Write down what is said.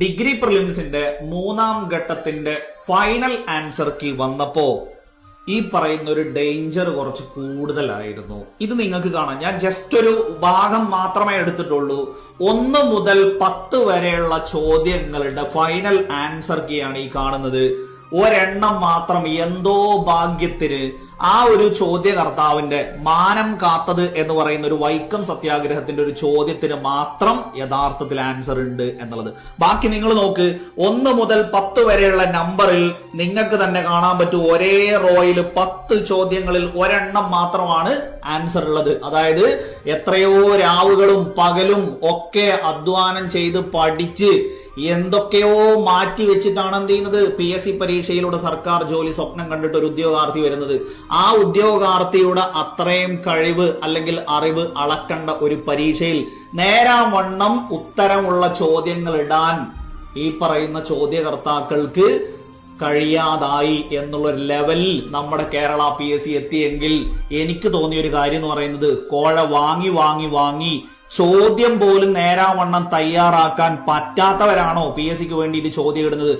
Degree പ്രിലിംസിന്റെ മൂന്നാം ഘട്ടത്തിന്റെ final answer key വന്നപ്പോ ഈ പറയുന്ന ഒരു ഡേഞ്ചർ കുറച്ച് കൂടുതലായിരുന്നു. ഇത് നിങ്ങൾക്ക് കാണാം. ഞാൻ ജസ്റ്റ് ഒരു ഭാഗം മാത്രമേ എടുത്തിട്ടുള്ളൂ. ഒന്ന് മുതൽ പത്ത് വരെയുള്ള ചോദ്യങ്ങളുടെ ഫൈനൽ ആൻസർ കീ ആണ് ഈ കാണുന്നത്. ഒരെണ്ണം മാത്രം എന്തോ ഭാഗ്യത്തിന് ആ ഒരു ചോദ്യകർത്താവിന്റെ മാനം കാത്തത് എന്ന് പറയുന്ന ഒരു വൈക്കം സത്യാഗ്രഹത്തിന്റെ ഒരു ചോദ്യത്തിന് മാത്രം യഥാർത്ഥത്തിൽ ആൻസർ ഉണ്ട് എന്നുള്ളത്. ബാക്കി നിങ്ങൾ നോക്ക് ഒന്ന് മുതൽ പത്ത് വരെയുള്ള നമ്പറിൽ നിങ്ങൾക്ക് തന്നെ കാണാൻ പറ്റും ഒരേ റോയിൽ പത്ത് ചോദ്യങ്ങളിൽ ഒരെണ്ണം മാത്രമാണ് ആൻസർ ഉള്ളത്. അതായത് എത്രയോ രാവുകളും പകലും ഒക്കെ അധ്വാനം ചെയ്ത് പഠിച്ച് എന്തൊക്കെയോ മാറ്റി വെച്ചിട്ടാണ് എന്ത് ചെയ്യുന്നത്? പി എസ് സി പരീക്ഷയിലൂടെ സർക്കാർ ജോലി സ്വപ്നം കണ്ടിട്ട് ഒരു ഉദ്യോഗാർത്ഥി വരുന്നത്. ആ ഉദ്യോഗാർത്ഥിയുടെ അത്രയും കഴിവ് അല്ലെങ്കിൽ അറിവ് അളക്കേണ്ട ഒരു പരീക്ഷയിൽ നേരാവണ്ണം ഉത്തരമുള്ള ചോദ്യങ്ങൾ ഇടാൻ ഈ പറയുന്ന ചോദ്യകർത്താക്കൾക്ക് കഴിയാതായി എന്നുള്ള ഒരു ലെവലിൽ നമ്മുടെ കേരള പി എസ് സി എത്തിയെങ്കിൽ എനിക്ക് തോന്നിയ ഒരു കാര്യം എന്ന് പറയുന്നത് കോഴ വാങ്ങി വാങ്ങി വാങ്ങി ചോദ്യം പോലും നേരാവണ്ണം തയ്യാറാക്കാൻ പറ്റാത്തവരാണോ പി എസ് സിക്ക് വേണ്ടിയിട്ട് ചോദ്യം ഇടുന്നത്?